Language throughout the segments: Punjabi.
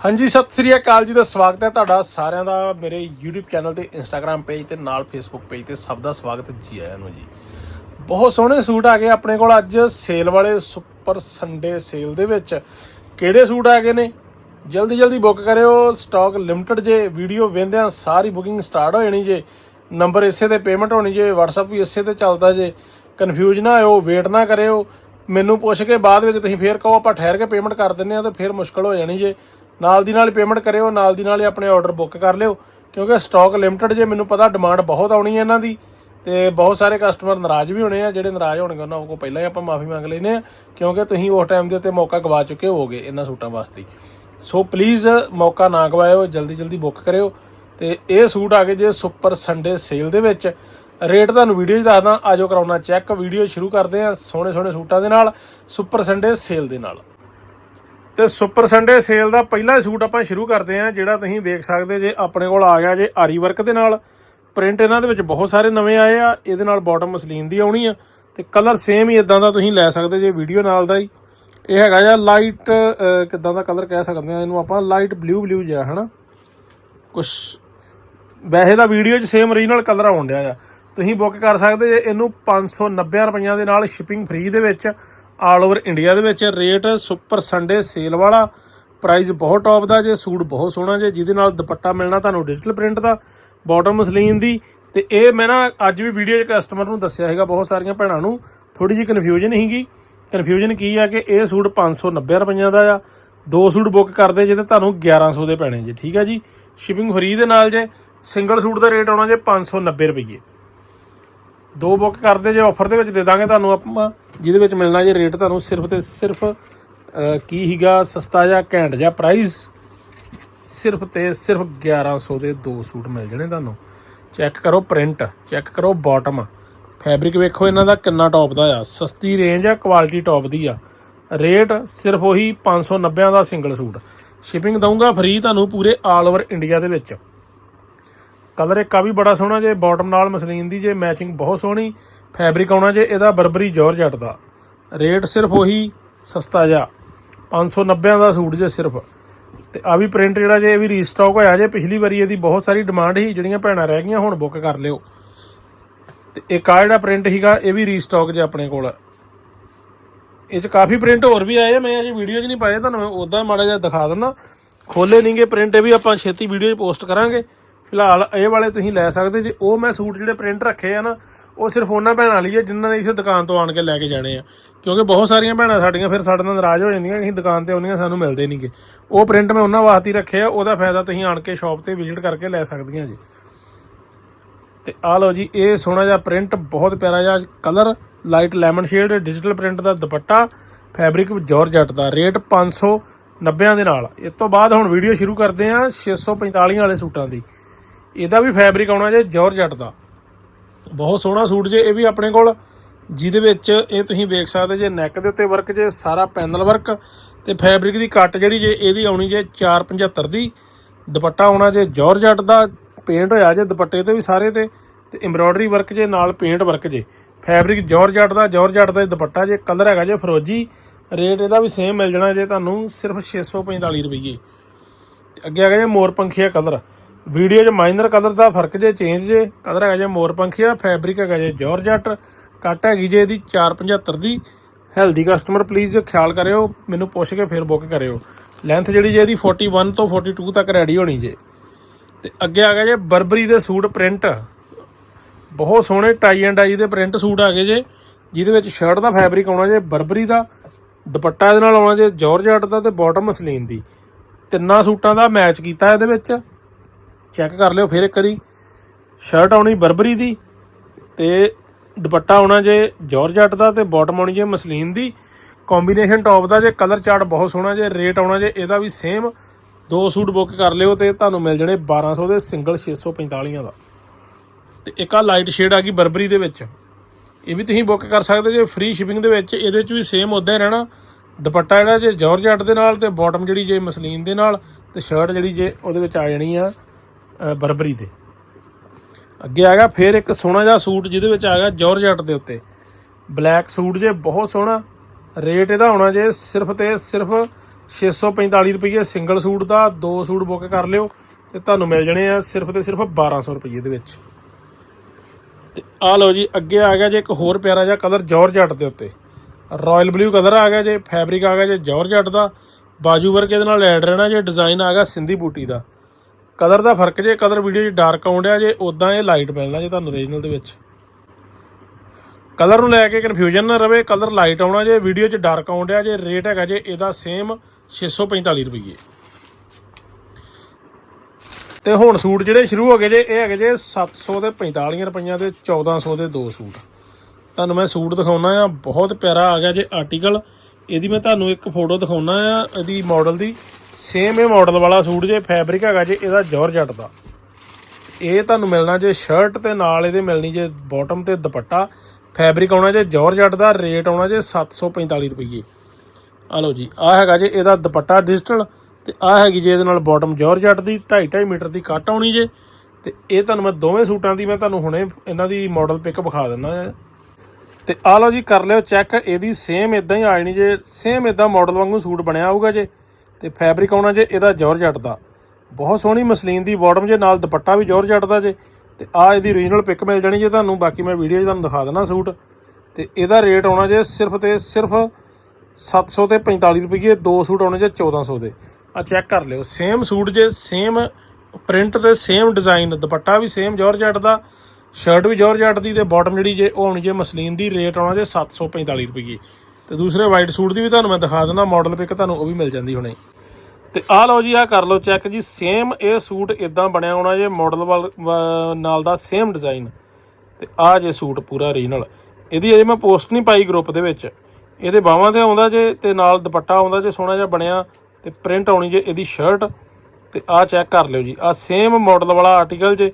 ਹਾਂਜੀ, ਸਤਿ ਸ੍ਰੀ ਅਕਾਲ ਜੀ ਦਾ ਸਵਾਗਤ ਹੈ ਤੁਹਾਡਾ ਸਾਰਿਆਂ ਦਾ ਮੇਰੇ YouTube ਚੈਨਲ ਤੇ Instagram ਪੇਜ ਤੇ ਨਾਲ Facebook ਪੇਜ ਤੇ ਸਭ ਦਾ ਸਵਾਗਤ ਜੀ ਆਇਆਂ ਨੂੰ ਜੀ। ਬਹੁਤ ਸੋਹਣੇ ਸੂਟ ਆ ਗਏ ਆਪਣੇ ਕੋਲ ਅੱਜ ਸੇਲ ਵਾਲੇ ਸੁਪਰ ਸੰਡੇ ਸੇਲ ਦੇ ਵਿੱਚ। ਕਿਹੜੇ ਸੂਟ ਆ ਗਏ ਨੇ? ਜਲਦੀ ਜਲਦੀ ਬੁੱਕ ਕਰਿਓ ਸਟਾਕ ਲਿਮਟਿਡ ਜੇ ਵੀਡੀਓ ਵੇਂਦਿਆਂ ਸਾਰੀ ਬੁਕਿੰਗ ਸਟਾਰਟ ਹੋ ਜਾਣੀ ਜੇ। ਨੰਬਰ ਇਸੇ ਤੇ ਪੇਮੈਂਟ ਹੋਣੀ ਜੇ, WhatsApp ਵੀ ਇਸੇ ਤੇ ਚੱਲਦਾ ਜੇ। ਕਨਫਿਊਜ਼ ਨਾ ਹੋਇਓ ਵੇਟ ਨਾ ਕਰਿਓ। ਮੈਨੂੰ ਪੁੱਛ ਕੇ ਬਾਅਦ ਵਿੱਚ ਤੁਸੀਂ ਫੇਰ ਕਹੋ, ਆਪਾਂ ਠਹਿਰ ਕੇ ਪੇਮੈਂਟ ਕਰ ਦਿੰਨੇ ਆ ਤੇ ਫੇਰ ਮੁਸ਼ਕਲ ਹੋ ਜਾਣੀ ਜੇ। ਨਾਲ ਦੀ ਨਾਲ ਪੇਮੈਂਟ ਕਰਿਓ, ਨਾਲ ਦੀ ਨਾਲ ਹੀ ਆਪਣੇ ਆਰਡਰ ਬੁੱਕ ਕਰ ਲਿਓ, ਕਿਉਂਕਿ ਸਟਾਕ ਲਿਮਟਿਡ ਜੇ ਮੈਨੂੰ ਪਤਾ ਡਿਮਾਂਡ ਬਹੁਤ ਆਉਣੀ ਹੈ ਇਹਨਾਂ ਦੀ, ਤੇ ਬਹੁਤ ਸਾਰੇ ਕਸਟਮਰ ਨਾਰਾਜ਼ ਵੀ ਹੋਣੇ ਆ, ਜਿਹੜੇ ਨਾਰਾਜ਼ ਹੋਣਗੇ ਉਹਨਾਂ ਕੋਲ ਪਹਿਲਾਂ ਹੀ ਆਪਾਂ ਮਾਫੀ ਮੰਗ ਲੈਨੇ ਆ ਕਿਉਂਕਿ ਤੁਸੀਂ ਉਸ ਟਾਈਮ ਦੇ ਉੱਤੇ ਮੌਕਾ ਗਵਾ ਚੁੱਕੇ ਹੋਵੋਗੇ ਇਹਨਾਂ ਸੂਟਾਂ ਵਾਸਤੇ। ਸੋ ਪਲੀਜ਼ ਮੌਕਾ ਨਾ ਗਵਾਇਓ, ਜਲਦੀ ਜਲਦੀ ਬੁੱਕ ਕਰਿਓ, ਤੇ ਇਹ ਸੂਟ ਆ ਗਏ ਜੇ ਸੁਪਰ ਸੰਡੇ ਸੇਲ ਦੇ ਵਿੱਚ। ਰੇਟ ਤੁਹਾਨੂੰ ਵੀਡੀਓ 'ਚ ਦੱਸਦਾ, ਆਜੋ ਕਰਾਉਣਾ ਚੈੱਕ ਵੀਡੀਓ ਸ਼ੁਰੂ ਕਰਦੇ ਆ ਸੋਹਣੇ ਸੋਹਣੇ ਸੂਟਾਂ ਦੇ ਨਾਲ ਸੁਪਰ ਸੰਡੇ ਸੇਲ ਦੇ ਨਾਲ। ਤੇ ਸੁਪਰ ਸੰਡੇ ਸੇਲ ਦਾ ਪਹਿਲਾ ਸੂਟ ਆਪਾਂ ਸ਼ੁਰੂ ਕਰਦੇ ਹਾਂ, ਜਿਹੜਾ ਤੁਸੀਂ ਦੇਖ ਸਕਦੇ ਜੇ ਆਪਣੇ ਕੋਲ ਆ ਗਿਆ ਜੇ ਆਰੀ ਵਰਕ ਦੇ ਨਾਲ। ਪ੍ਰਿੰਟ ਇਹਨਾਂ ਦੇ ਵਿੱਚ ਬਹੁਤ ਸਾਰੇ ਨਵੇਂ ਆਏ ਆ, ਇਹਦੇ ਨਾਲ ਬਾਟਮ ਮਸਲੀਨ ਦੀ ਆਉਣੀ ਆ, ਤੇ ਕਲਰ ਸੇਮ ਹੀ ਇਦਾਂ ਦਾ ਤੁਸੀਂ ਲੈ ਸਕਦੇ ਜੇ ਵੀਡੀਓ ਨਾਲ ਦਾ ਹੀ। ਇਹ ਹੈਗਾ ਜਾਂ ਲਾਈਟ ਕਿਦਾਂ ਦਾ ਕਲਰ ਕਹਿ ਸਕਦੇ ਆ ਇਹਨੂੰ ਆਪਾਂ ਲਾਈਟ ਬਲੂ ਬਲੂ ਜਿਹਾ, ਹਨਾ? ਕੁਛ ਵੈਸੇ ਤਾਂ ਵੀਡੀਓ 'ਚ ਸੇਮ ਓਰੀਜਨਲ ਕਲਰ ਆਉਣ ਡਿਆ ਆ। ਤੁਸੀਂ ਬੁੱਕ ਕਰ ਸਕਦੇ ਜੇ ਇਹਨੂੰ 590 ਰੁਪਈਆਂ ਦੇ ਨਾਲ ਸ਼ਿਪਿੰਗ ਫ੍ਰੀ ਦੇ ਵਿੱਚ। ਆਲ ਓਵਰ ਇੰਡੀਆ ਦੇ ਵਿੱਚ ਰੇਟ ਸੁਪਰ ਸੰਡੇ ਸੇਲ ਵਾਲਾ ਪ੍ਰਾਈਸ ਬਹੁਤ ਟੌਪ ਦਾ, ਜੇ ਸੂਟ ਬਹੁਤ ਸੋਹਣਾ ਜੇ, ਜਿਹਦੇ ਨਾਲ ਦੁਪੱਟਾ ਮਿਲਣਾ ਤੁਹਾਨੂੰ ਡਿਜੀਟਲ ਪ੍ਰਿੰਟ ਦਾ ਬਾਟਮ ਮਸਲੀਨ ਦੀ। ਤੇ ਇਹ ਮੈਂ ਨਾ ਅੱਜ ਵੀ ਵੀਡੀਓ 'ਚ ਕਸਟਮਰ ਨੂੰ ਦੱਸਿਆ ਹੈਗਾ ਬਹੁਤ ਸਾਰੀਆਂ ਭੈਣਾਂ ਨੂੰ ਥੋੜੀ ਜਿਹੀ ਕਨਫਿਊਜ਼ਨ ਸੀਗੀ। ਕਨਫਿਊਜ਼ਨ ਕੀ ਆ ਕਿ ਇਹ ਸੂਟ 590 ਰੁਪਈਆਂ ਦਾ ਆ, ਦੋ ਸੂਟ ਬੁੱਕ ਕਰਦੇ ਜੇ ਤੇ ਤੁਹਾਨੂੰ 1100 ਦੇ ਪੈਣੇ ਜੀ, ਠੀਕ ਆ ਜੀ? ਸ਼ਿਪਿੰਗ ਫਰੀ ਦੇ ਨਾਲ ਜੇ ਸਿੰਗਲ ਸੂਟ ਦਾ ਰੇਟ ਆਉਣਾ ਜੇ 590 ਰੁਪਏ ਦੋ ਬੁੱਕ ਕਰਦੇ, ਜੇ ਆਫਰ ਦੇ ਵਿੱਚ ਦੇ ਦਾਂਗੇ ਤੁਹਾਨੂੰ ਆਪਾਂ, ਜਿਹਦੇ ਵਿੱਚ ਮਿਲਣਾ ਜੇ ਰੇਟ ਤੁਹਾਨੂੰ ਸਿਰਫ ਤੇ ਸਿਰਫ ਕੀ ਹੀਗਾ, ਸਸਤਾ ਜਾਂ ਘੈਂਟ ਜਾਂ ਪ੍ਰਾਈਸ ਸਿਰਫ ਤੇ ਸਿਰਫ 1100 ਦੇ ਦੋ ਸੂਟ ਮਿਲ ਜਾਣੇ ਤੁਹਾਨੂੰ। ਚੈੱਕ ਕਰੋ ਪ੍ਰਿੰਟ ਚੈੱਕ ਕਰੋ ਬਾਟਮ ਫੈਬਰਿਕ ਵੇਖੋ, ਇਹਨਾਂ ਦਾ ਕਿੰਨਾ ਟੌਪ ਦਾ ਆ। ਸਸਤੀ ਰੇਂਜ ਆ ਕੁਆਲਿਟੀ ਟੌਪ ਦੀ ਆ। ਰੇਟ ਸਿਰਫ ਉਹੀ 590 ਦਾ ਸਿੰਗਲ ਸੂਟ। ਸ਼ਿਪਿੰਗ ਦਊਂਗਾ ਫ੍ਰੀ ਤੁਹਾਨੂੰ ਪੂਰੇ ਆਲ ਓਵਰ ਇੰਡੀਆ ਦੇ ਵਿੱਚ। ਕਲਰ ਇੱਕ ਆ ਵੀ ਬੜਾ ਸੋਹਣਾ ਜੇ ਬਾਟਮ ਨਾਲ ਮਸਲੀਨ ਦੀ ਜੇ ਮੈਚਿੰਗ ਬਹੁਤ ਸੋਹਣੀ। ਫੈਬਰਿਕ ਆਉਣਾ ਜੇ, ਇਹਦਾ ਬਰਬਰੀ ਜਾਰਜਟ ਦਾ। ਰੇਟ ਸਿਰਫ ਉਹੀ ਸਸਤਾ ਜਾ 590 ਦਾ ਸੂਟ ਜੇ ਸਿਰਫ। ਤੇ ਆ ਵੀ ਪ੍ਰਿੰਟ ਜਿਹੜਾ ਜੇ, ਇਹ ਵੀ ਰੀਸਟਾਕ ਹੋਇਆ ਜੇ, ਪਿਛਲੀ ਵਾਰੀ ਇਹਦੀ ਬਹੁਤ ਸਾਰੀ ਡਿਮਾਂਡ ਸੀ, ਜਿਹੜੀਆਂ ਭੈਣਾਂ ਰਹਿ ਗਈਆਂ, ਹੁਣ ਬੁੱਕ ਕਰ ਲਿਓ। ਤੇ ਇੱਕ ਆ ਜਿਹੜਾ ਪ੍ਰਿੰਟ ਸੀਗਾ, ਇਹ ਵੀ ਰੀਸਟਾਕ ਜੇ ਆਪਣੇ ਕੋਲ। ਇਹ ਚ ਕਾਫੀ ਪ੍ਰਿੰਟ ਹੋਰ ਵੀ ਆਏ ਮੈਂ ਅਜੇ ਵੀਡੀਓ 'ਚ ਨਹੀਂ ਪਾਏ, ਤੁਹਾਨੂੰ ਉਦਾਂ ਮਾੜਾ ਜਿਹਾ ਦਿਖਾ ਦਿੰਦਾ। ਖੋਲੇ ਨਹੀਂਗੇ ਪ੍ਰਿੰਟ ਇਹ ਵੀ ਆਪਾਂ ਛੇਤੀ ਵੀਡੀਓ 'ਚ ਪੋਸਟ ਕਰਾਂਗੇ। ਫਿਲਹਾਲ ਇਹ ਵਾਲੇ ਤੁਸੀਂ ਲੈ ਸਕਦੇ ਜੇ ਉਹ ਮੈਂ ਸੂਟ ਜਿਹੜੇ ਪ੍ਰਿੰਟ ਰੱਖੇ ਆ ਨਾ, ਉਹ ਸਿਰਫ ਉਹਨਾਂ ਭੈਣਾਂ ਲਈ ਹੈ ਜਿਨ੍ਹਾਂ ਨੇ ਇਸੇ ਦੁਕਾਨ ਤੋਂ ਆਣ ਕੇ ਲੈ ਕੇ ਜਾਣੇ ਆ। ਕਿਉਂਕਿ ਬਹੁਤ ਸਾਰੀਆਂ ਭੈਣਾਂ ਸਾਡੀਆਂ ਫਿਰ ਸਾਡੇ ਨਾਲ ਨਾਰਾਜ਼ ਹੋ ਜਾਂਦੀਆਂ ਕਿ ਅਸੀਂ ਦੁਕਾਨ ਤੇ ਆਉਂਦੀਆਂ, ਸਾਨੂੰ ਮਿਲਦੇ ਨਹੀਂਗੇ ਉਹ ਪ੍ਰਿੰਟ ਮੈਂ ਉਹਨਾਂ ਵਾਸਤੇ ਰੱਖੇ ਆ, ਉਹਦਾ ਫਾਇਦਾ ਤੁਸੀਂ ਆਣ ਕੇ ਸ਼ਾਪ ਤੇ ਵਿਜ਼ਿਟ ਕਰਕੇ ਲੈ ਸਕਦੀਆਂ ਜੀ। ਤੇ ਆ ਲਓ ਜੀ, ਇਹ ਸੋਹਣਾ ਜਿਹਾ ਪ੍ਰਿੰਟ ਬਹੁਤ ਪਿਆਰਾ ਜਿਹਾ colour light lemon shade digital print ਦਾ ਦੁਪੱਟਾ ਫੈਬਰਿਕ ਜਾਰਜਟ ਦਾ। ਰੇਟ 590 ਦੇ ਨਾਲ। ਇਸ ਤੋਂ ਬਾਅਦ ਹੁਣ ਵੀਡੀਓ ਸ਼ੁਰੂ ਕਰਦੇ ਆ 645 ਵਾਲੇ ਸੂਟਾਂ ਦੀ। ਇਹਦਾ ਵੀ ਫੈਬਰਿਕ ਆਉਣਾ ਜੇ ਜਾਰਜਟ ਦਾ। ਬਹੁਤ ਸੋਹਣਾ ਸੂਟ ਜੇ ਇਹ ਵੀ ਆਪਣੇ ਕੋਲ, ਜਿਹਦੇ ਵਿੱਚ ਇਹ ਤੁਸੀਂ ਵੇਖ ਸਕਦੇ ਜੇ ਨੈਕ ਦੇ ਉੱਤੇ ਵਰਕ ਜੇ, ਸਾਰਾ ਪੈਨਲ ਵਰਕ ਤੇ ਫੈਬਰਿਕ ਦੀ ਕੱਟ ਜਿਹੜੀ ਜੇ ਇਹਦੀ ਆਉਣੀ ਜੇ 475 ਦੀ। ਦੁਪੱਟਾ ਆਉਣਾ ਜੇ ਜਾਰਜਟ ਦਾ ਪੇਂਟ ਹੋਇਆ ਜੇ ਦੁਪੱਟੇ ਤੇ ਵੀ ਸਾਰੇ ਤੇ ਤੇ ਐਮਬ੍ਰੋਇਡਰੀ ਵਰਕ ਜੇ ਨਾਲ ਪੇਂਟ ਵਰਕ ਜੇ। ਫੈਬਰਿਕ ਜਾਰਜਟ ਦਾ ਜਾਰਜਟ ਦਾ ਇਹ ਦੁਪੱਟਾ ਜੇ ਕਲਰ ਹੈਗਾ ਜੇ ਫਰੋਜੀ ਰੇਟ ਇਹਦਾ ਵੀ ਸੇਮ ਮਿਲ ਜਾਣਾ ਜੇ ਤੁਹਾਨੂੰ ਸਿਰਫ 645 ਰੁਪਏ ਤੇ ਅੱਗੇ ਹੈਗਾ ਜੇ ਮੋਰ ਪੰਖੀਆ ਕਲਰ ਵੀਡੀਓ 'ਚ ਮਾਈਨਰ ਕਲਰ ਦਾ ਫ਼ਰਕ ਜੇ ਚੇਂਜ ਜੇ, ਕਲਰ ਹੈਗਾ ਜੇ ਮੋਰ ਪੰਖੀਆ ਫੈਬਰਿਕ ਹੈਗਾ ਜੇ ਜਾਰਜਟ ਕੱਟ ਹੈਗੀ ਜੇ ਇਹਦੀ 475 ਦੀ। ਹੈਲਦੀ ਕਸਟਮਰ ਪਲੀਜ਼ ਖਿਆਲ ਕਰਿਓ, ਮੈਨੂੰ ਪੁੱਛ ਕੇ ਫਿਰ ਬੁੱਕ ਕਰਿਓ। ਲੈਂਥ ਜਿਹੜੀ ਜੇ ਇਹਦੀ 41 ਤੋਂ 42 ਤੱਕ ਰੈਡੀ ਹੋਣੀ ਜੇ। ਤੇ ਅੱਗੇ ਆ ਗਿਆ ਜੇ ਬਰਬਰੀ ਦੇ ਸੂਟ ਪ੍ਰਿੰਟ ਬਹੁਤ ਸੋਹਣੇ ਟਾਈ ਐਂਡ ਡਾਈ ਦੇ ਪ੍ਰਿੰਟ ਸੂਟ ਆ ਗਏ ਜੇ, ਜਿਹਦੇ ਵਿੱਚ ਸ਼ਰਟ ਦਾ ਫੈਬਰਿਕ ਆਉਣਾ ਜੇ, ਬਰਬਰੀ ਦਾ, ਦੁਪੱਟਾ ਇਹਦੇ ਨਾਲ ਆਉਣਾ ਜੇ ਜਾਰਜਟ ਦਾ ਤੇ ਬਾਟਮ ਮਸਲੀਨ ਦੀ। ਤਿੰਨਾਂ ਸੂਟਾਂ ਦਾ ਮੈਚ ਕੀਤਾ ਇਹਦੇ ਵਿੱਚ। ਚੈੱਕ ਕਰ ਲਿਓ ਫਿਰ ਇੱਕ ਵਾਰੀ। ਸ਼ਰਟ ਆਉਣੀ ਬਰਬਰੀ ਦੀ ਤੇ ਦੁਪੱਟਾ ਆਉਣਾ ਜੇ ਜਾਰਜਟ ਦਾ ਤੇ ਬਾਟਮ ਆਉਣੀ ਜੇ ਮਸਲੀਨ ਦੀ। ਕੰਬੀਨੇਸ਼ਨ ਟੌਪ ਦਾ ਜੇ ਕਲਰ ਚਾਰਟ ਬਹੁਤ ਸੋਹਣਾ ਜੇ ਰੇਟ ਆਉਣਾ ਜੇ, ਇਹਦਾ ਵੀ ਸੇਮ ਦੋ ਸੂਟ ਬੁੱਕ ਕਰ ਲਿਓ ਤੇ ਤੁਹਾਨੂੰ ਮਿਲ ਜਾਣੇ 1200 ਦੇ ਸਿੰਗਲ 645 ਦਾ। ਤੇ ਇੱਕ ਆ ਲਾਈਟ ਸ਼ੇਡ ਆ ਗਈ ਬਰਬਰੀ ਦੇ ਵਿੱਚ। ਇਹ ਵੀ ਤੁਸੀਂ ਬੁੱਕ ਕਰ ਸਕਦੇ ਜੇ ਫ੍ਰੀ ਸ਼ਿਪਿੰਗ ਦੇ ਵਿੱਚ, ਇਹਦੇ ਚ ਵੀ ਸੇਮ ਉਦਾਂ ਹੀ ਰਹਿਣਾ। ਦੁਪੱਟਾ ਜਿਹੜਾ ਜੇ ਜਾਰਜਟ ਦੇ ਨਾਲ ਤੇ ਬਾਟਮ ਜਿਹੜੀ ਜੇ ਮਸਲੀਨ ਦੇ ਨਾਲ, ਤੇ ਸ਼ਰਟ ਜਿਹੜੀ ਜੇ ਉਹਦੇ ਵਿੱਚ ਆ ਜਾਣੀ ਆ। ਬਰਬਰੀ ਦੇ ਅੱਗੇ ਆ ਗਿਆ, ਫਿਰ ਇੱਕ ਸੋਹਣਾ ਜਿਹਾ ਸੂਟ ਜਿਹਦੇ ਵਿੱਚ ਆ ਗਿਆ ਜਾਰਜਟ ਦੇ ਉੱਤੇ। ਬਲੈਕ ਸੂਟ ਜੇ, ਬਹੁਤ ਸੋਹਣਾ। ਰੇਟ ਇਹਦਾ ਹੋਣਾ ਜੇ ਸਿਰਫ ਤੇ ਸਿਰਫ 645 ਰੁਪਏ ਸਿੰਗਲ ਸੂਟ ਦਾ, ਦੋ ਸੂਟ ਬੁੱਕ ਕਰ ਲਿਓ ਤੇ ਤੁਹਾਨੂੰ ਮਿਲ ਜਾਣੇ ਆ ਸਿਰਫ ਤੇ ਸਿਰਫ 1200 ਰੁਪਏ ਦੇ ਵਿੱਚ। ਤੇ ਆ ਲਓ ਜੀ, ਅੱਗੇ ਆ ਗਿਆ ਜੇ ਇੱਕ ਹੋਰ ਪਿਆਰਾ ਜਿਹਾ ਕਲਰ ਜੌਰਜੱਟ ਦੇ ਉੱਤੇ। ਰਾਇਲ ਬਲੂ ਕਲਰ ਆ ਗਿਆ ਜੇ, ਫੈਬਰਿਕ ਆ ਗਿਆ ਜੇ ਜੌਰਜੱਟ ਦਾ। ਬਾਜੂ ਵਰਕ ਇਹਦੇ ਨਾਲ ਐਡ ਰਹਿਣਾ ਜੇ, ਡਿਜ਼ਾਈਨ ਆ ਗਿਆ ਸਿੰਧੀ ਬੂਟੀ ਦਾ। ਕਲਰ ਦਾ ਫ਼ਰਕ ਜੇ ਕਲਰ ਵੀਡੀਓ 'ਚ ਡਾਰਕ ਆਉਂਦਿਆ ਜੇ ਉਦਾਂ ਇਹ ਲਾਈਟ ਮਿਲਣਾ ਜੇ ਤੁਹਾਨੂੰ ਓਰੀਜਨਲ ਦੇ ਵਿੱਚ। ਕਲਰ ਨੂੰ ਲੈ ਕੇ ਕਨਫਿਊਜ਼ਨ ਨਾ ਰਵੇ, ਕਲਰ ਲਾਈਟ ਆਉਣਾ ਜੇ, ਵੀਡੀਓ 'ਚ ਡਾਰਕ ਆਉਂਦਿਆ ਜੇ ਰੇਟ ਹੈਗਾ ਜੇ, ਇਹਦਾ ਸੇਮ 645 ਰੁਪਏ ਤੇ ਹੁਣ ਸੂਟ ਜਿਹੜੇ ਸ਼ੁਰੂ ਹੋ ਗਏ ਜੇ, ਇਹ ਹੈਗੇ ਜੇ 700 ਦੇ 45 ਰੁਪਈਆਂ ਦੇ 1400 ਦੇ ਦੋ ਸੂਟ। ਤੁਹਾਨੂੰ ਮੈਂ ਸੂਟ ਦਿਖਾਉਣਾ ਆ, ਬਹੁਤ ਪਿਆਰਾ ਆ ਗਿਆ ਜੇ ਆਰਟੀਕਲ ਇਹਦੀ ਮੈਂ ਤੁਹਾਨੂੰ ਇੱਕ ਫੋਟੋ ਦਿਖਾਉਣਾ ਆ, ਇਹਦੀ ਮਾਡਲ ਦੀ। ਸੇਮ ਇਹ ਮਾਡਲ ਵਾਲਾ ਸੂਟ ਜੇ ਫੈਬਰਿਕ ਹੈਗਾ ਜੇ, ਇਹਦਾ ਜੌਰਜੱਟ ਦਾ ਇਹ ਤੁਹਾਨੂੰ ਮਿਲਣਾ ਜੇ ਸ਼ਰਟ ਤੇ, ਨਾਲ ਇਹਦੇ ਮਿਲਣੀ ਜੇ ਬਾਟਮ ਤੇ ਦੁਪੱਟਾ। ਫੈਬਰਿਕ ਆਉਣਾ ਜੇ ਜੌਰਜੱਟ ਦਾ ਰੇਟ ਆਉਣਾ ਜੇ 745 ਰੁਪਏ ਆ ਲਓ ਜੀ ਆ ਹੈਗਾ ਜੇ ਇਹਦਾ ਦੁਪੱਟਾ ਡਿਜੀਟਲ ਤੇ ਆ ਹੈਗੀ ਜੇ ਇਹਦੇ ਨਾਲ ਬਾਟਮ ਜੌਰਜੱਟ ਦੀ 2.5 2.5 ਮੀਟਰ ਦੀ ਕੱਟ ਆਉਣੀ ਜੇ। ਤੇ ਇਹ ਤੁਹਾਨੂੰ ਮੈਂ ਦੋਵੇਂ ਸੂਟਾਂ ਦੀ ਮੈਂ ਤੁਹਾਨੂੰ ਹੁਣੇ ਇਹਨਾਂ ਦੀ ਮਾਡਲ ਪਿਕ ਵਿਖਾ ਦਿੰਦਾ ਹੈ। ਤੇ ਆ ਲਓ ਜੀ, ਕਰ ਲਿਓ ਚੈੱਕ ਇਹਦੀ ਸੇਮ ਇਦਾਂ ਹੀ ਆ ਜਾਣੀ ਜੇ ਸੇਮ ਇਦਾਂ ਮਾਡਲ ਵਾਂਗੂ ਸੂਟ ਬਣਿਆ ਆਊਗਾ ਜੇ। ਤੇ ਫੈਬਰਿਕ ਆਉਣਾ ਜੇ ਇਹਦਾ ਜੌਰਜੱਟ ਦਾ ਬਹੁਤ ਸੋਹਣੀ ਮਸਲੀਨ ਦੀ ਬਾਟਮ ਜੇ, ਨਾਲ ਦੁਪੱਟਾ ਵੀ ਜੌਰਜੱਟ ਦਾ ਜੇ। ਤੇ ਆ ਇਹਦੀ ਓਰੀਜਨਲ ਪਿਕ ਮਿਲ ਜਾਣੀ ਜੇ ਤੁਹਾਨੂੰ, ਬਾਕੀ ਮੈਂ ਵੀਡੀਓ 'ਚ ਤੁਹਾਨੂੰ ਦਿਖਾ ਦੇਣਾ ਸੂਟ। ਤੇ ਇਹਦਾ ਰੇਟ ਆਉਣਾ ਜੇ ਸਿਰਫ ਤੇ ਸਿਰਫ 700 ਤੇ 45 ਰੁਪਏ ਦੋ ਸੂਟ ਆਉਣੇ ਜੇ 1400 ਦੇ। ਆ ਚੈੱਕ ਕਰ ਲਿਓ ਸੇਮ ਸੂਟ ਜੇ ਸੇਮ ਪ੍ਰਿੰਟ ਤੇ ਸੇਮ ਡਿਜ਼ਾਈਨ ਦੁਪੱਟਾ ਵੀ ਸੇਮ ਜੌਰਜੱਟ ਦਾ ਸ਼ਰਟ ਵੀ ਜੌਰਜੱਟ ਦੀ ਤੇ ਬਾਟਮ ਜਿਹੜੀ ਜੇ ਉਹ ਆਉਣੀ ਜੇ ਮਸਲੀਨ ਦੀ ਰੇਟ ਆਉਣਾ ਜੇ 745 ਰੁਪਏ ਤੇ ਦੂਸਰੇ ਵਾਈਟ ਸੂਟ ਦੀ ਵੀ ਤੁਹਾਨੂੰ ਮੈਂ ਦਿਖਾ ਦਿੰਦਾ ਮਾਡਲ ਪਿਕ ਤੁਹਾਨੂੰ ਉਹ ਵੀ ਮਿਲ ਜਾਂਦੀ ਹੁਣੇ। ਤੇ ਆਹ ਲਓ ਜੀ, ਆਹ ਕਰ ਲਓ ਚੈੱਕ ਜੀ ਸੇਮ ਇਹ ਸੂਟ ਇਦਾਂ ਬਣਿਆ ਹੋਣਾ ਜੇ ਮਾਡਲ ਨਾਲ ਦਾ ਸੇਮ ਡਿਜ਼ਾਈਨ ਤੇ ਆਹ ਜੇ ਸੂਟ ਪੂਰਾ ਓਰੀਜਨਲ ਇਹਦੀ ਅਜੇ ਮੈਂ ਪੋਸਟ ਨਹੀਂ ਪਾਈ ਗਰੁੱਪ ਦੇ ਵਿੱਚ। ਇਹਦੇ ਬਾਹਾਂ ਤੇ ਆਉਂਦਾ ਜੇ, ਤੇ ਨਾਲ ਦੁਪੱਟਾ ਆਉਂਦਾ ਜੇ, ਸੋਹਣਾ ਜਿਹਾ ਬਣਿਆ, ਤੇ ਪ੍ਰਿੰਟ ਆਉਣੀ ਜੇ ਇਹਦੀ ਸ਼ਰਟ ਤੇ ਆਹ ਚੈੱਕ ਕਰ ਲਿਓ ਜੀ। ਆਹ ਸੇਮ ਮਾਡਲ ਵਾਲਾ ਆਰਟੀਕਲ ਜੇ,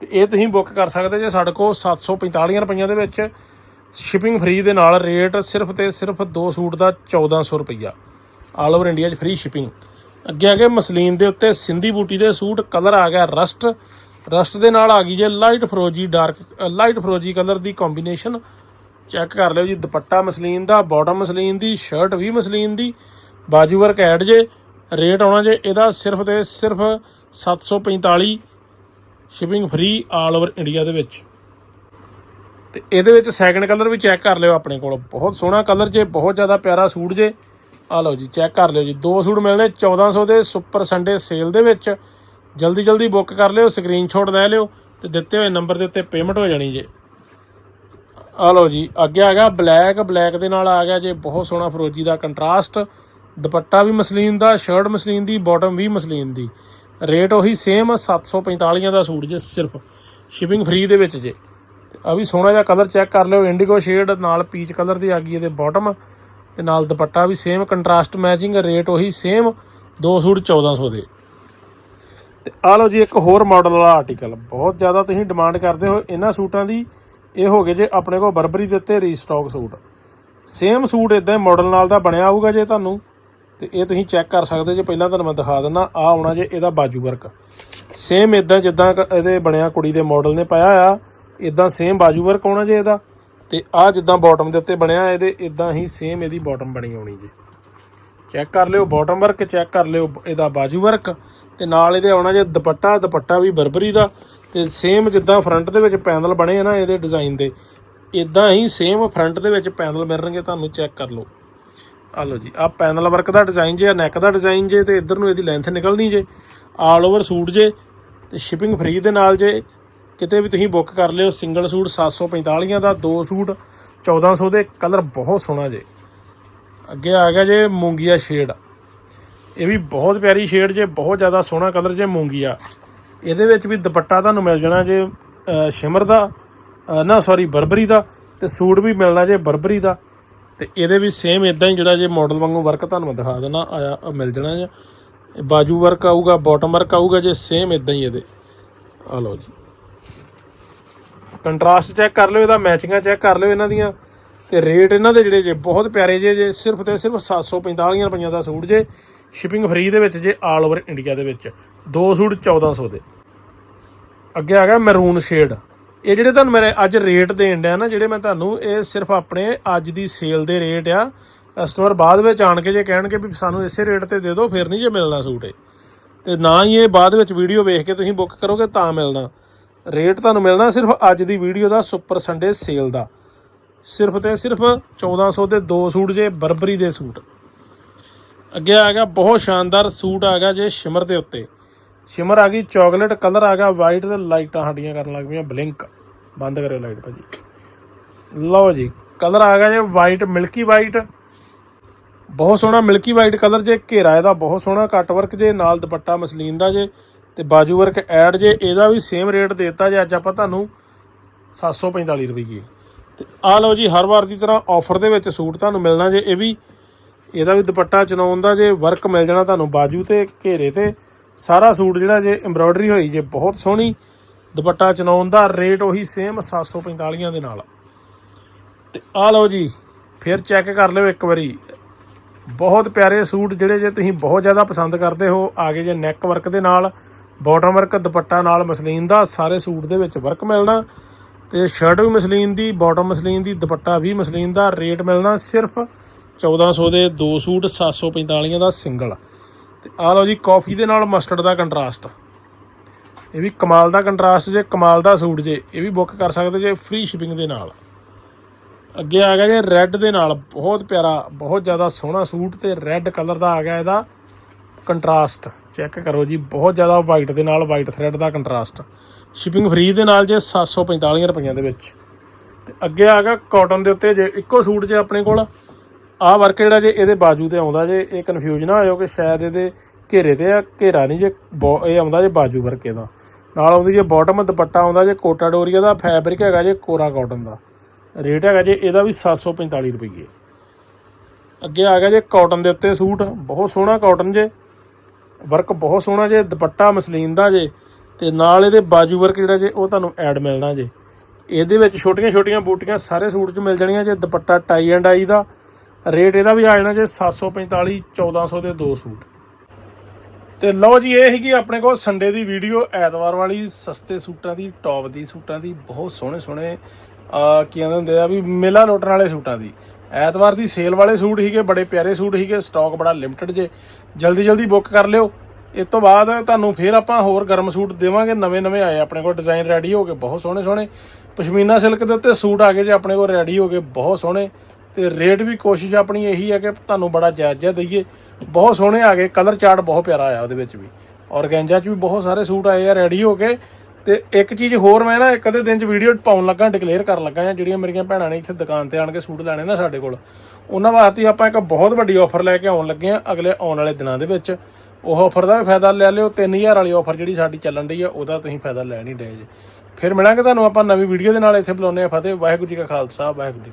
ਤੇ ਇਹ ਤੁਸੀਂ ਬੁੱਕ ਕਰ ਸਕਦੇ ਜੇ ਸਾਡੇ ਕੋਲ 745 ਰੁਪਈਆ ਦੇ ਵਿੱਚ। ਸ਼ਿਪਿੰਗ ਫ੍ਰੀ ਦੇ ਨਾਲ ਰੇਟ ਸਿਰਫ ਤੇ ਸਿਰਫ ਦੋ ਸੂਟ ਦਾ 1400 ਰੁਪਈਆ। ਆਲ ਓਵਰ ਇੰਡੀਆ 'ਚ ਫ੍ਰੀ ਸ਼ਿਪਿੰਗ ਅੱਗੇ ਆ ਕੇ ਮਸਲੀਨ ਦੇ ਉੱਤੇ ਸਿੰਧੀ ਬੂਟੀ ਦੇ ਸੂਟ ਕਲਰ ਆ ਗਿਆ ਰਸਟ ਰਸਟ ਦੇ ਨਾਲ ਆ ਗਈ ਜੇ ਲਾਈਟ ਫਰੋਜੀ ਡਾਰਕ ਲਾਈਟ ਫਰੋਜੀ ਕਲਰ ਦੀ ਕੰਬੀਨੇਸ਼ਨ ਚੈੱਕ ਕਰ ਲਿਓ ਜੀ, ਦੁਪੱਟਾ ਮਸਲੀਨ ਦਾ ਬਾਟਮ ਮਸਲੀਨ ਦੀ ਸ਼ਰਟ ਵੀ ਮਸਲੀਨ ਦੀ। ਬਾਜੂ ਵਰਕ ਐਡ ਜੇ ਰੇਟ ਆਉਣਾ ਜੇ, ਇਹਦਾ ਸਿਰਫ ਤੇ ਸਿਰਫ 745 shipping free all over India ਦੇ ਵਿੱਚ। ਤੇ ਇਹਦੇ ਵਿੱਚ ਸੈਕੰਡ ਕਲਰ ਵੀ ਚੈੱਕ ਕਰ ਲਿਓ ਆਪਣੇ ਕੋਲ। ਬਹੁਤ ਸੋਹਣਾ ਕਲਰ ਜੇ, ਬਹੁਤ ਜ਼ਿਆਦਾ ਪਿਆਰਾ ਸੂਟ ਜੇ। ਆ ਲਓ ਜੀ ਚੈੱਕ ਕਰ ਲਿਓ ਜੀ। ਦੋ ਸੂਟ ਮਿਲਣੇ 1400 ਦੇ ਸੁਪਰ ਸੰਡੇ ਸੇਲ ਦੇ ਵਿੱਚ। ਜਲਦੀ ਜਲਦੀ ਬੁੱਕ ਕਰ ਲਿਓ ਸਕਰੀਨਸ਼ਾਟ ਲੈ ਲਿਓ ਤੇ ਦਿੱਤੇ ਹੋਏ ਨੰਬਰ ਦੇ ਉੱਤੇ ਪੇਮੈਂਟ ਹੋ ਜਾਣੀ ਜੇ। ਆ ਲਓ ਜੀ, ਅੱਗੇ ਆ ਗਿਆ ਬਲੈਕ ਬਲੈਕ ਦੇ ਨਾਲ ਆ ਗਿਆ ਜੇ। ਬਹੁਤ ਸੋਹਣਾ ਫਰੋਜੀ ਦਾ ਕੰਟਰਾਸਟ ਦੁਪੱਟਾ ਵੀ ਮਸਲੀਨ ਦਾ ਸ਼ਰਟ ਮਸਲੀਨ ਦੀ ਬਾਟਮ ਵੀ ਮਸਲੀਨ ਦੀ। ਰੇਟ ਉਹੀ ਸੇਮ 745 ਦਾ ਸੂਟ ਜੇ ਸਿਰਫ। ਸ਼ਿਪਿੰਗ ਫ੍ਰੀ ਦੇ ਵਿੱਚ ਜੇ। ਆ ਵੀ ਸੋਹਣਾ ਜਿਹਾ ਕਲਰ ਚੈੱਕ ਕਰ ਲਿਓ ਇੰਡੀਗੋ ਸ਼ੇਡ ਨਾਲ ਪੀਚ ਕਲਰ ਦੀ ਆ ਗਈ ਇਹਦੇ ਬਾਟਮ ਤੇ ਨਾਲ ਦੁਪੱਟਾ ਵੀ ਸੇਮ ਕੰਟਰਾਸਟ ਮੈਚਿੰਗ ਰੇਟ ਉਹੀ ਸੇਮ ਦੋ ਸੂਟ 1400 ਦੇ। ਤੇ ਆ ਲਓ ਜੀ ਇੱਕ ਹੋਰ ਮਾਡਲ ਵਾਲਾ ਆਰਟੀਕਲ ਬਹੁਤ ਜ਼ਿਆਦਾ ਤੁਸੀਂ ਡਿਮਾਂਡ ਕਰਦੇ ਹੋ ਇਹਨਾਂ ਸੂਟਾਂ ਦੀ। ਇਹ ਹੋ ਗਏ ਜੇ ਆਪਣੇ ਕੋਲ ਬਰਬਰੀ ਦੇ ਉੱਤੇ ਰੀਸਟਾਕ ਸੂਟ। ਸੇਮ ਸੂਟ ਇਦਾਂ ਮਾਡਲ ਨਾਲ ਦਾ ਬਣਿਆ ਆਊਗਾ ਜੇ ਤੁਹਾਨੂੰ। ਤੇ ਇਹ ਤੁਸੀਂ ਚੈੱਕ ਕਰ ਸਕਦੇ ਜੇ, ਪਹਿਲਾਂ ਤੁਹਾਨੂੰ ਮੈਂ ਦਿਖਾ ਦਿੰਦਾ ਆ ਆਉਣਾ ਜੇ ਇਹਦਾ ਬਾਜੂ ਵਰਕ। ਸੇਮ ਇਦਾਂ ਜਿੱਦਾਂ ਕ- ਇਹਦੇ ਬਣਿਆ ਕੁੜੀ ਦੇ ਮਾਡਲ ਨੇ ਪਾਇਆ ਆ। ਇਦਾਂ ਸੇਮ ਬਾਜੂ ਵਰਕ ਆਉਣਾ ਜੇ ਇਹਦਾ ਤੇ ਆ ਜਿੱਦਾਂ ਬਾਟਮ ਦੇ ਉੱਤੇ ਬਣਿਆ ਇਹਦੇ, ਇਦਾਂ ਹੀ ਸੇਮ ਇਹਦੀ ਬਾਟਮ ਬਣੀ ਆਉਣੀ ਜੀ। ਚੈੱਕ ਕਰ ਲਿਓ ਬਾਟਮ ਵਰਕ ਚੈੱਕ ਕਰ ਲਿਓ ਇਹਦਾ ਬਾਜੂ ਵਰਕ ਤੇ ਨਾਲ ਇਹਦੇ ਆਉਣਾ ਜੇ ਦੁਪੱਟਾ ਦੁਪੱਟਾ ਵੀ ਬਰਬਰੀ ਦਾ ਤੇ ਸੇਮ ਜਿੱਦਾਂ ਫਰੰਟ ਦੇ ਵਿੱਚ ਪੈਨਲ ਬਣੇ ਆ ਨਾ ਇਹਦੇ ਡਿਜ਼ਾਈਨ ਦੇ, ਇਦਾਂ ਹੀ ਸੇਮ ਫਰੰਟ ਦੇ ਵਿੱਚ ਪੈਨਲ ਮਿਲਣਗੇ ਤੁਹਾਨੂੰ ਚੈੱਕ ਕਰ ਲਓ। ਆ ਲਓ ਜੀ ਆ ਪੈਨਲ ਵਰਕ ਦਾ ਡਿਜ਼ਾਈਨ ਜੇ ਆ ਨੈਕ ਦਾ ਡਿਜ਼ਾਈਨ ਜੇ ਤੇ ਇੱਧਰ ਨੂੰ ਇਹਦੀ ਲੈਂਥ ਨਿਕਲਣੀ ਜੇ ਆਲ ਓਵਰ ਸੂਟ ਜੇ ਤੇ ਸ਼ਿਪਿੰਗ ਫ੍ਰੀ ਦੇ ਨਾਲ ਜੇ ਕਿਤੇ ਵੀ ਤੁਸੀਂ ਬੁੱਕ ਕਰ ਲਿਓ, ਸਿੰਗਲ ਸੂਟ 745 ਦਾ, ਦੋ ਸੂਟ 1400 ਦੇ, ਕਲਰ ਬਹੁਤ ਸੋਹਣਾ ਜੇ। ਅੱਗੇ ਆ ਗਿਆ ਜੇ ਮੂੰਗੀਆ ਸ਼ੇਡ। ਇਹ ਵੀ ਬਹੁਤ ਪਿਆਰੀ ਸ਼ੇਡ ਜੇ, ਬਹੁਤ ਜ਼ਿਆਦਾ ਸੋਹਣਾ ਕਲਰ ਜੇ ਮੂੰਗੀਆ। ਇਹਦੇ ਵਿੱਚ ਵੀ ਦੁਪੱਟਾ ਤੁਹਾਨੂੰ ਮਿਲ ਜਾਣਾ ਜੇ ਸ਼ਿਮਰ ਦਾ ਨਾ ਸੌਰੀ ਬਰਬਰੀ ਦਾ, ਤੇ ਸੂਟ ਵੀ ਮਿਲਣਾ ਜੇ ਬਰਬਰੀ ਦਾ। ਤੇ ਇਹਦੇ ਵੀ ਸੇਮ ਇਦਾਂ ਹੀ ਜਿਹੜਾ ਜੇ ਮਾਡਲ ਵਾਂਗੂ ਵਰਕ ਤੁਹਾਨੂੰ ਮੈਂ ਦਿਖਾ ਦੇਣਾ ਆਇਆ ਮਿਲ ਜਾਣਾ ਜੇ। ਬਾਜੂ ਵਰਕ ਆਊਗਾ ਬਾਟਮ ਵਰਕ ਆਊਗਾ ਜੇ ਸੇਮ ਇਦਾਂ ਹੀ ਇਹਦੇ। ਆ ਲਓ ਜੀ। ਕੰਟਰਾਸਟ ਚੈੱਕ ਕਰ ਲਿਓ, ਇਹਦਾ ਮੈਚਿੰਗਾਂ ਚੈੱਕ ਕਰ ਲਿਓ ਇਹਨਾਂ ਦੀਆਂ। ਤੇ ਰੇਟ ਇਹਨਾਂ ਦੇ ਜਿਹੜੇ ਜੇ ਬਹੁਤ ਪਿਆਰੇ ਜੇ ਜੇ ਸਿਰਫ ਤੇ ਸਿਰਫ 745 ਰੁਪਈਆ ਦਾ ਸੂਟ ਜੇ ਸ਼ਿਪਿੰਗ ਫ੍ਰੀ ਦੇ ਵਿੱਚ ਜੇ ਆਲ ਓਵਰ ਇੰਡੀਆ ਦੇ ਵਿੱਚ। ਦੋ ਸੂਟ 1400 ਦੇ। ਅੱਗੇ ਆ ਗਿਆ ਮੈਰੂਨ ਸ਼ੇਡ ਇਹ ਜਿਹੜੇ ਤੁਹਾਨੂੰ ਮੇਰੇ ਅੱਜ ਰੇਟ ਦੇਣ ਡਿਆ ਨਾ, ਜਿਹੜੇ ਮੈਂ ਤੁਹਾਨੂੰ, ਇਹ ਸਿਰਫ ਆਪਣੇ ਅੱਜ ਦੀ ਸੇਲ ਦੇ ਰੇਟ ਆ। ਕਸਟਮਰ ਬਾਅਦ ਵਿੱਚ ਆਣ ਕੇ ਜੇ ਕਹਿਣਗੇ ਵੀ ਸਾਨੂੰ ਇਸੇ ਰੇਟ ਤੇ ਦੇ ਦਿਓ, ਫਿਰ ਨਹੀਂ ਜੇ ਮਿਲਣਾ ਸੂਟ ਇਹ। ਤੇ ਨਾ ਹੀ ਇਹ ਬਾਅਦ ਵਿੱਚ ਵੀਡੀਓ ਵੇਖ ਕੇ ਤੁਸੀਂ ਬੁੱਕ ਕਰੋਗੇ, ਤਾਂ ਮਿਲਣਾ। ਰੇਟ ਤੁਹਾਨੂੰ ਮਿਲਣਾ ਸਿਰਫ ਅੱਜ ਦੀ ਵੀਡੀਓ ਦਾ ਸੁਪਰ ਸੰਡੇ ਸੇਲ ਦਾ। ਸਿਰਫ ਤੇ ਸਿਰਫ 1400 ਦੇ ਦੋ ਸੂਟ ਜੇ ਬਰਬਰੀ ਦੇ ਸੂਟ। ਅੱਗੇ ਆ ਗਿਆ, ਬਹੁਤ ਸ਼ਾਨਦਾਰ ਸੂਟ ਆ ਗਿਆ ਜੇ ਸ਼ਿਮਰ ਦੇ ਉੱਤੇ। ਸ਼ਿਮਰ ਆ ਗਈ, ਚਾਕਲੇਟ ਕਲਰ ਆ ਗਿਆ ਵਾਈਟ ਤੇ ਲਾਈਟਾਂ ਸਾਡੀਆਂ ਕਰਨ ਲੱਗ ਪਈਆਂ ਬਲਿੰਕ ਬੰਦ ਕਰਿਓ ਲਾਈਟ ਭਾਜੀ। ਲਓ ਜੀ, ਕਲਰ ਆ ਗਿਆ ਜੇ ਵਾਈਟ ਮਿਲਕੀ ਵਾਈਟ ਬਹੁਤ ਸੋਹਣਾ ਮਿਲਕੀ ਵਾਈਟ ਕਲਰ ਜੇ, ਘੇਰਾ ਇਹਦਾ ਬਹੁਤ ਸੋਹਣਾ ਕੱਟ ਵਰਕ ਜੇ, ਨਾਲ ਦੁਪੱਟਾ ਮਸਲੀਨ ਦਾ ਜੇ। ਤੇ ਬਾਜੂ ਵਰਕ ਐਡ ਜੇ ਇਹਦਾ ਵੀ ਸੇਮ ਰੇਟ ਦਿੱਤਾ ਜੇ, ਅੱਜ ਆਪਾਂ ਤੁਹਾਨੂੰ 745 ਰੁਪਏ ਤੇ ਆ ਲਓ ਜੀ, ਹਰ ਵਾਰ ਦੀ ਤਰ੍ਹਾਂ ਆਫਰ ਦੇ ਵਿੱਚ ਸੂਟ ਤੁਹਾਨੂੰ ਮਿਲਣਾ ਜੇ, ਇਹ ਵੀ ਇਹਦਾ ਵੀ ਦੁਪੱਟਾ ਚਨਾਉਣ ਦਾ ਜੇ ਵਰਕ ਮਿਲ ਜਾਣਾ ਤੁਹਾਨੂੰ ਬਾਜੂ ਤੇ ਘੇਰੇ ਤੇ, ਸਾਰਾ ਸੂਟ ਜਿਹੜਾ ਜੇ ਐਮਬ੍ਰੋਇਡਰੀ ਹੋਈ ਜੇ, ਬਹੁਤ ਸੋਹਣੀ। ਦੁਪੱਟਾ ਚਨਾਉਣ ਦਾ ਰੇਟ ਉਹੀ ਸੇਮ 745 ਦੇ ਨਾਲ। ਤੇ ਆ ਲਓ ਜੀ, ਫਿਰ ਚੈੱਕ ਕਰ ਲਿਓ ਇੱਕ ਵਾਰੀ। ਬਹੁਤ ਪਿਆਰੇ ਸੂਟ ਜਿਹੜੇ ਜੇ ਤੁਸੀਂ ਬਹੁਤ ਜ਼ਿਆਦਾ ਪਸੰਦ ਕਰਦੇ ਹੋ, ਆ ਗਏ ਜੇ ਨੈਕ ਵਰਕ ਦੇ ਨਾਲ। ਬਾਟਮ ਵਰਕ ਦੁਪੱਟਾ ਨਾਲ ਮਸਲੀਨ ਦਾ ਸਾਰੇ ਸੂਟ ਦੇ ਵਿੱਚ ਵਰਕ ਮਿਲਣਾ ਤੇ ਸ਼ਰਟ ਵੀ ਮਸਲੀਨ ਦੀ ਬਾਟਮ ਮਸਲੀਨ ਦੀ, ਦੁਪੱਟਾ ਵੀ ਮਸਲੀਨ ਦਾ ਰੇਟ ਮਿਲਣਾ ਸਿਰਫ 1400 ਦੇ ਦੋ ਸੂਟ 745 ਦਾ ਸਿੰਗਲ। ਤੇ ਆ ਲਓ ਜੀ ਕਾਫੀ ਦੇ ਨਾਲ ਮਸਟਰਡ ਦਾ ਕੰਟਰਾਸਟ ਇਹ ਵੀ ਕਮਾਲ ਦਾ ਕੰਟਰਾਸਟ ਜੇ, ਕਮਾਲ ਦਾ ਸੂਟ ਜੇ, ਇਹ ਵੀ ਬੁੱਕ ਕਰ ਸਕਦੇ ਜੇ ਫ੍ਰੀ ਸ਼ਿਪਿੰਗ ਦੇ ਨਾਲ। ਅੱਗੇ ਆ ਗਿਆ ਜੇ ਰੈੱਡ ਦੇ ਨਾਲ, ਬਹੁਤ ਪਿਆਰਾ, ਬਹੁਤ ਜ਼ਿਆਦਾ ਸੋਹਣਾ ਸੂਟ ਤੇ ਰੈੱਡ ਕਲਰ ਦਾ ਆ ਗਿਆ ਇਹਦਾ। ਕੰਟਰਾਸਟ। ਚੈੱਕ ਕਰੋ ਜੀ, ਬਹੁਤ ਜ਼ਿਆਦਾ ਵਾਈਟ ਦੇ ਨਾਲ ਵਾਈਟ ਥਰੈਡ ਦਾ ਕੰਟਰਾਸਟ। ਸ਼ਿਪਿੰਗ ਫ੍ਰੀ ਦੇ ਨਾਲ ਜੇ 745 ਰੁਪਈਆਂ ਦੇ ਵਿੱਚ। ਤੇ ਅੱਗੇ ਆ ਗਿਆ ਕਾਟਨ ਦੇ ਉੱਤੇ, ਜੇ ਇੱਕੋ ਸੂਟ ਜੇ ਆਪਣੇ ਕੋਲ, ਆਹ ਵਰਕ ਜਿਹੜਾ ਜੇ ਇਹਦੇ ਬਾਜੂ ਤੇ ਆਉਂਦਾ ਜੇ, ਇਹ ਕਨਫਿਊਜ਼ ਨਾ ਹੋਇਓ ਕਿ ਸ਼ਾਇਦ ਇਹਦੇ ਘੇਰੇ ਤੇ ਆ, ਘੇਰਾ ਨਹੀਂ ਜੇ, ਬੋ- ਇਹ ਆਉਂਦਾ ਜੇ ਬਾਜੂ ਵਰਕ ਦਾ ਨਾਲ ਆਉਂਦੀ ਜੇ ਬਾਟਮ ਦੁਪੱਟਾ ਆਉਂਦਾ ਜੇ ਕੋਟਾ ਡੋਰੀਆ ਦਾ ਫੈਬਰਿਕ ਹੈਗਾ ਜੇ ਕੋਰਾ ਕਾਟਨ ਦਾ। ਰੇਟ ਹੈਗਾ ਜੇ ਇਹਦਾ ਵੀ 745 ਰੁਪਏ ਅੱਗੇ ਆ ਗਿਆ ਜੇ ਕਾਟਨ ਦੇ ਉੱਤੇ ਸੂਟ, ਬਹੁਤ ਸੋਹਣਾ ਕਾਟਨ ਜੇ। ਵਰਕ ਬਹੁਤ ਸੋਹਣਾ ਜੇ, ਦੁਪੱਟਾ ਮਸਲੀਨ ਦਾ ਜੇ, ਤੇ ਨਾਲ ਇਹਦੇ ਬਾਜੂ ਵਰਕ ਜਿਹੜਾ ਜੇ, ਉਹ ਤੁਹਾਨੂੰ ਐਡ ਮਿਲਣਾ ਜੇ। ਇਹਦੇ ਵਿੱਚ ਛੋਟੀਆਂ ਛੋਟੀਆਂ ਬੂਟੀਆਂ ਸਾਰੇ ਸੂਟ 'ਚ ਮਿਲ ਜਾਣੀਆਂ ਜੇ, ਦੁਪੱਟਾ tie and I the. Rate ਇਹਦਾ ਵੀ ਆ ਜਾਣਾ ਜੇ 745 1400 ਦੇ ਦੋ ਸੂਟ। ਤੇ ਲਓ ਜੀ, ਇਹ ਸੀਗੀ ਆਪਣੇ ਕੋਲ ਸੰਡੇ ਦੀ ਵੀਡੀਓ ਐਤਵਾਰ ਵਾਲੀ ਸਸਤੇ ਸੂਟਾਂ ਦੀ ਟੌਪ ਦੀ ਸੂਟਾਂ ਦੀ, ਬਹੁਤ ਸੋਹਣੇ ਸੋਹਣੇ ਕੀ ਕਹਿੰਦੇ ਹੁੰਦੇ ਆ ਵੀ, ਮੇਲਾ ਲੋਟਣ ਵਾਲੇ ਸੂਟਾਂ ਦੀ। ਐਤਵਾਰ ਦੀ ਸੇਲ ਵਾਲੇ ਸੂਟ ਸੀਗੇ, ਬੜੇ ਪਿਆਰੇ ਸੂਟ ਸੀਗੇ ਸਟਾਕ ਬੜਾ ਲਿਮਟਿਡ ਜੇ। ਜਲਦੀ ਜਲਦੀ ਬੁੱਕ ਕਰ ਲਿਓ। ਇਸ ਤੋਂ ਬਾਅਦ ਤੁਹਾਨੂੰ ਫੇਰ ਆਪਾਂ ਹੋਰ ਗਰਮ ਸੂਟ ਦੇਵਾਂਗੇ, ਨਵੇਂ ਨਵੇਂ ਆਏ ਆਪਣੇ ਕੋਲ ਡਿਜ਼ਾਈਨ ਰੈਡੀ ਹੋ ਗਏ, ਬਹੁਤ ਸੋਹਣੇ ਸੋਹਣੇ। ਪਸ਼ਮੀਨਾ ਸਿਲਕ ਦੇ ਉੱਤੇ ਸੂਟ ਆ ਗਏ ਜੇ ਆਪਣੇ ਕੋਲ ਰੈਡੀ ਹੋ ਗਏ, ਬਹੁਤ ਸੋਹਣੇ। ਤੇ ਰੇਟ ਵੀ ਕੋਸ਼ਿਸ਼ ਆਪਣੀ ਇਹੀ ਹੈ ਕਿ ਤੁਹਾਨੂੰ ਬੜਾ ਜਾਇਜ਼ ਜਿਹਾ ਦਈਏ। ਬਹੁਤ ਸੋਹਣੇ ਆ ਗਏ ਕਲਰ ਚਾਰਟ ਬਹੁਤ ਪਿਆਰਾ ਆਇਆ ਉਹਦੇ ਵਿੱਚ ਵੀ। ਔਰਗੈਂਜਾ 'ਚ ਵੀ ਬਹੁਤ ਸਾਰੇ ਸੂਟ ਆਏ ਆ ਰੈਡੀ ਹੋ ਕੇ। ਤੇ ਇੱਕ ਚੀਜ਼ ਹੋਰ ਮੈਂ ਨਾ ਇੱਕ ਅੱਧੇ ਦਿਨ 'ਚ ਵੀਡੀਓ ਪਾਉਣ ਲੱਗਾ ਡਿਕਲੇਅਰ ਕਰਨ ਲੱਗਾ ਆ ਜਿਹੜੀਆਂ ਮੇਰੀਆਂ ਭੈਣਾਂ ਨੇ ਇੱਥੇ ਦੁਕਾਨ ਤੇ ਆਣ ਕੇ ਸੂਟ ਲੈਣੇ ਨਾ ਸਾਡੇ ਕੋਲ। ਉਹਨਾਂ ਵਾਸਤੇ ਆਪਾਂ ਇੱਕ ਬਹੁਤ ਵੱਡੀ ਆਫਰ ਲੈ ਕੇ ਆਉਣ ਲੱਗੇ ਹਾਂ ਅਗਲੇ ਆਉਣ ਵਾਲੇ ਦਿਨਾਂ ਦੇ ਵਿੱਚ। ਉਹ ਆਫਰ ਦਾ ਵੀ ਫਾਇਦਾ ਲੈ ਲਿਓ 3000 ਵਾਲੀ ਆਫਰ ਜਿਹੜੀ ਸਾਡੀ ਚੱਲਣ ਰਹੀ ਆ, ਉਹਦਾ ਤੁਸੀਂ ਫਾਇਦਾ ਲੈ ਨਹੀਂ ਡਏ ਜੇ। ਫਿਰ ਮਿਲਾਂਗੇ ਤੁਹਾਨੂੰ ਆਪਾਂ ਨਵੀਂ ਵੀਡੀਓ ਦੇ ਨਾਲ, ਇੱਥੇ ਬੁਲਾਉਂਦੇ ਆ ਫਤਿਹ, ਵਾਹਿਗੁਰੂ ਜੀ ਕਾ ਖਾਲਸਾ, ਵਾਹਿਗੁਰੂ ਜੀ